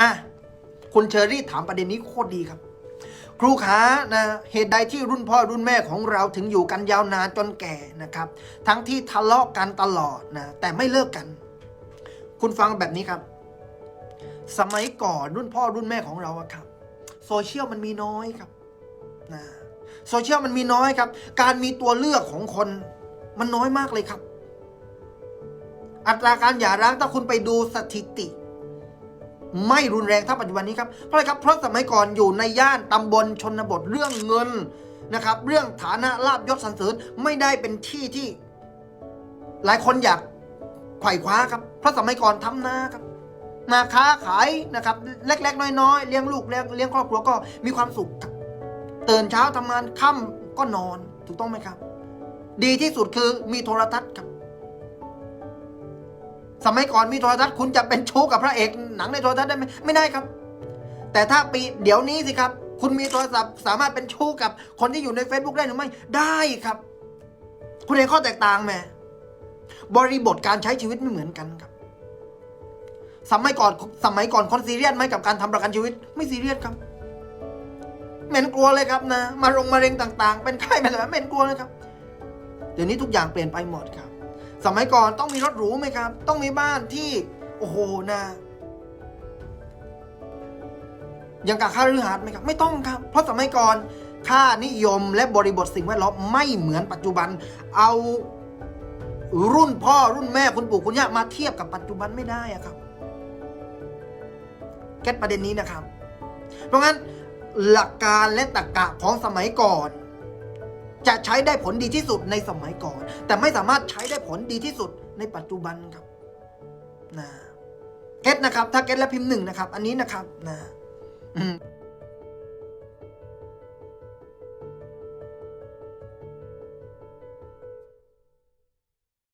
อะคุณเชอรี่ถามประเด็นนี้โคตรดีครับ ครูขานะเหตุใดที่รุ่นพ่อรุ่นแม่ของเราถึงอยู่กันยาวนานจนแก่นะครับ ทั้งที่ทะเลาะกันตลอดนะแต่ไม่เลิกกัน คุณฟังแบบนี้ครับ สมัยก่อนรุ่นพ่อรุ่นแม่ของเราอะครับโซเชียลมันมีน้อยครับนะโซเชียลมันมีน้อยครับ การมีตัวเลือกของคนมันน้อยมากเลยครับ อัตราการหย่าร้างถ้าคุณไปดูสถิติ ไม่รุนแรงเท่าปัจจุบันนี้ครับเพราะอะไรครับเพราะสมัยก่อนอยู่ในย่านตำบลชนบทเรื่องเงินนะครับ เรื่องฐานะลาบยศสรรเสริญไม่ได้เป็นที่ที่ หลายคนอยากไขว่คว้าครับเพราะสมัยก่อนทำนาครับนาค้าขายนะครับ เล็กๆ น้อยๆเลี้ยงลูกเลี้ยงครอบครัวก็มีความสุขครับตื่นเช้าทำงานค่ำก็นอนถูกต้องไหมครับ ดีที่สุดคือมีโทรทัศน์ครับ สมัยก่อนมีโทรทัศน์คุณจะเป็นชู้กับพระเอกหนังในโทรทัศน์ได้ไหมไม่ได้ครับ แต่ถ้าปีเดี๋ยวนี้สิครับ คุณมีโทรศัพท์สามารถเป็นชู้กับคนที่อยู่ใน Facebook ได้หรือไม่ได้ครับ คุณเห็นข้อแตกต่างไหมบริบทการใช้ชีวิตไม่เหมือนกันครับ สมัยก่อนสมัยก่อนคนซีเรียสไหมกับการทำประกันชีวิต ไม่ซีเรียสครับเหม็นกลัวเลยครับนะมารงมะเร็งต่าง ๆ เป็นไข้เป็นอะไรไม่เหม็นกลัวเลยครับเดี๋ยวนี้ทุกอย่างเปลี่ยนไปหมดครับ สมัยก่อนต้องมีรถหรูไหมครับ ต้องมีบ้านที่โอ้โหนะยังกับค่ารืหาดไหมครับ ไม่ต้องครับ เพราะสมัยก่อนค่านิยมและบริบทสิ่งแวดล้อมไม่เหมือนปัจจุบัน เอารุ่นพ่อรุ่นแม่คุณปู่คุณย่ามาเทียบกับปัจจุบันไม่ได้อะครับเก็ตประเด็นนี้นะครับ เพราะงั้นหลักการและตรรกะของสมัยก่อน จะใช้ได้ผลดีที่สุดในสมัยก่อน แต่ไม่สามารถใช้ได้ผลดีที่สุดในปัจจุบันครับนะเก็ตนะครับ ถ้าเก็ตแล้วพิมพ์หนึ่งนะครับ อันนี้นะครับนะอืม